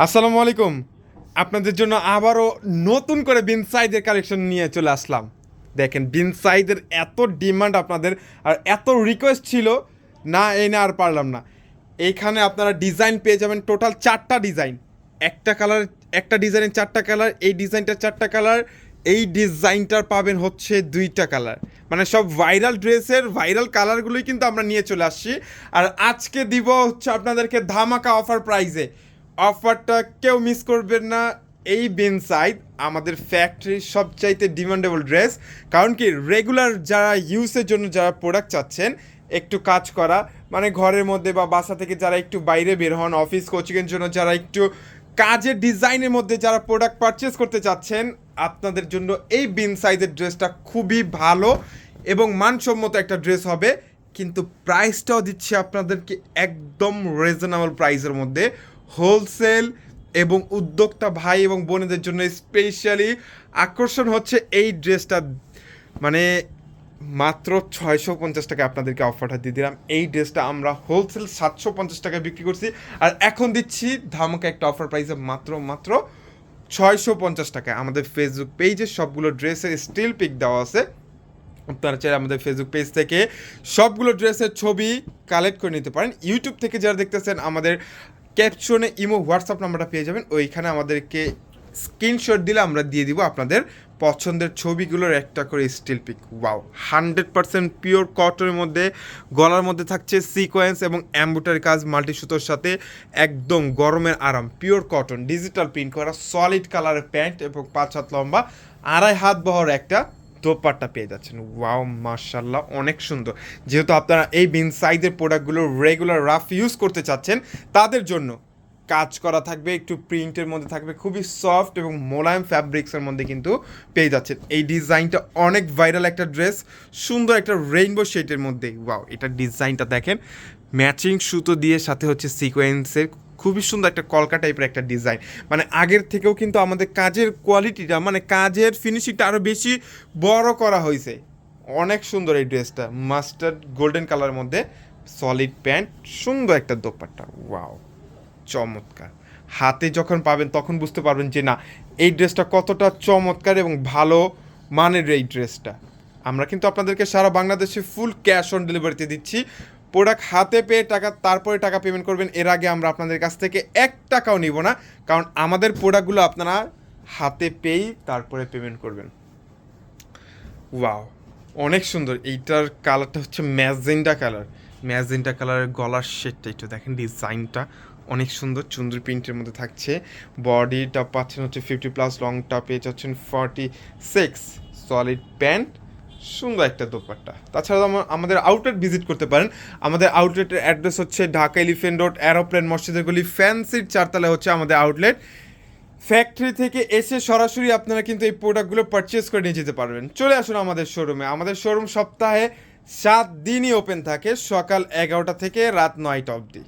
আসসালামু আলাইকুম। আপনাদের জন্য আবারও নতুন করে বিন সাইজের কালেকশন নিয়ে চলে আসলাম। দেখেন, বিন সাইজের এত ডিমান্ড আপনাদের আর এত রিকোয়েস্ট ছিল, না এনে আর পারলাম না। এইখানে আপনারা ডিজাইন পেয়ে যাবেন টোটাল চারটা ডিজাইন একটা কালার একটা ডিজাইনের চারটা কালার এই ডিজাইনটার চারটা কালার এই ডিজাইনটার পাবেন হচ্ছে দুইটা কালার মানে সব ভাইরাল ড্রেসের ভাইরাল কালারগুলোই কিন্তু আমরা নিয়ে চলে আসছি। আর আজকে দিব হচ্ছে আপনাদেরকে ধামাকা অফার প্রাইজে অফারটা কেউ মিস করবেন না। এই বেন সাইড আমাদের ফ্যাক্টরির সবচাইতে ডিমান্ডেবল ড্রেস কারণ কি রেগুলার যারা ইউজের জন্য যারা প্রোডাক্ট চাচ্ছেন, একটু কাজ করা মানে ঘরের মধ্যে বা বাসা থেকে যারা একটু বাইরে বের হন অফিস কোচিংয়ের জন্য যারা একটু কাজের ডিজাইনের মধ্যে যারা প্রোডাক্ট পারচেস করতে চাচ্ছেন, আপনাদের জন্য এই বিন সাইজের ড্রেসটা খুবই ভালো এবং মানসম্মত একটা ড্রেস হবে। কিন্তু প্রাইসটাও দিচ্ছে আপনাদেরকে একদম রিজনেবল প্রাইসের মধ্যে। হোলসেল এবং উদ্যোক্তা ভাই এবং বোনেদের জন্য স্পেশালি আকর্ষণ হচ্ছে এই ড্রেসটা। মানে মাত্র ছয়শো পঞ্চাশ টাকা আপনাদেরকে অফারটা দিয়ে দিলাম। এই ড্রেসটা আমরা হোলসেল সাতশো পঞ্চাশ টাকায় বিক্রি করছি। আর এখন দিচ্ছি ধামাকা একটা অফার প্রাইসে মাত্র মাত্র ছয়শো পঞ্চাশ টাকা আমাদের ফেসবুক পেজে সবগুলো ড্রেসের স্টিল পিক দেওয়া আছে। আপনারা চাইলে আমাদের ফেসবুক পেজ থেকে সবগুলো ড্রেসের ছবি কালেক্ট করে নিতে পারেন। ইউটিউব থেকে যারা দেখতেছেন আমাদের ক্যাপশনে ইমো, হোয়াটসঅ্যাপ নাম্বারটা পেয়ে যাবেন। ওইখানে আমাদেরকে স্ক্রিনশট দিলে আমরা দিয়ে দিব আপনাদের পছন্দের ছবিগুলোর একটা করে still pic. Wow, hundred percent pure কটনের মধ্যে, গলার মধ্যে থাকছে সিকোয়েন্স এবং অ্যাম্বুটারি কাজ মাল্টি সুতোর সাথে একদম গরমের আরাম, পিওর কটন, ডিজিটাল প্রিন্ট করা, সলিড কালারের প্যান্ট এবং পাঁচ হাত লম্বা, আড়াই হাত বহর একটা দোপাট্টা পেয়ে যাচ্ছেন। ওয়াও মার্শাল্লাহ অনেক সুন্দর। যেহেতু আপনারা এই বিন সাইজের প্রোডাক্টগুলো রেগুলার রাফ ইউজ করতে চাচ্ছেন, তাদের জন্য কাজ করা থাকবে, একটু প্রিন্টের মধ্যে থাকবে, খুবই সফট এবং মোলায়েম ফ্যাব্রিক্সের মধ্যে কিন্তু পেয়ে যাচ্ছেন। এই ডিজাইনটা অনেক ভাইরাল একটা ড্রেস সুন্দর একটা রেইনবো শেডের মধ্যে। ওয়াও, এটা ডিজাইনটা দেখেন ম্যাচিং সুতো দিয়ে সাথে হচ্ছে সিকোয়েন্সের খুবই সুন্দর একটা কলকা টাইপের একটা ডিজাইন মানে আগের থেকেও কিন্তু আমাদের কাজের কোয়ালিটিটা মানে কাজের ফিনিশিংটা আরও বেশি বড় করা হয়েছে। অনেক সুন্দর এই ড্রেসটা মাস্টার্ড গোল্ডেন কালারের মধ্যে সলিড প্যান্ট সুন্দর একটা দোপাট্টা। ওয়াও চমৎকার। হাতে যখন পাবেন তখন বুঝতে পারবেন যে না, এই ড্রেসটা কতটা চমৎকার এবং ভালো মানের এই ড্রেসটা আমরা কিন্তু আপনাদেরকে সারা বাংলাদেশে ফুল ক্যাশ অন ডেলিভারিতে দিচ্ছি। প্রোডাক্ট হাতে পেয়ে টাকা, তারপরে টাকা পেমেন্ট করবেন, এর আগে আমরা আপনাদের কাছ থেকে এক টাকাও নিব না, কারণ আমাদের প্রোডাক্টগুলো আপনারা হাতে পেয়েই তারপরে পেমেন্ট করবেন। ওয়াও, অনেক সুন্দর। এইটার কালারটা হচ্ছে ম্যাজেন্টা কালার ম্যাজেন্টা কালারের গলার শেডটা একটু দেখেন ডিজাইনটা অনেক সুন্দর, চুন্দর প্রিন্টের মধ্যে থাকছে। বডিটা পাচ্ছেন হচ্ছে ফিফটি প্লাস লংটা পেয়ে যাচ্ছেন ফর্টি সিক্স সলিড প্যান্ট সুন্দর একটা দোপাট্টা। তাছাড়া আমা- আমাদের আউটলেট ভিজিট করতে পারেন। আমাদের আউটলেটের অ্যাড্রেস হচ্ছে ঢাকা এলিফেন্ট রোড অ্যারোপ্লেন মসজিদের গলি ফ্যান্সির চারতলা হচ্ছে আমাদের আউটলেট ফ্যাক্টরি থেকে এসে সরাসরি আপনারা কিন্তু এই প্রোডাক্টগুলো পারচেস করে নিয়ে যেতে পারবেন। চলে আসুন আমাদের শোরুমে আমাদের শোরুম সপ্তাহে সাত দিনই ওপেন থাকে। সকাল এগারোটা থেকে রাত নয়টা অবধি।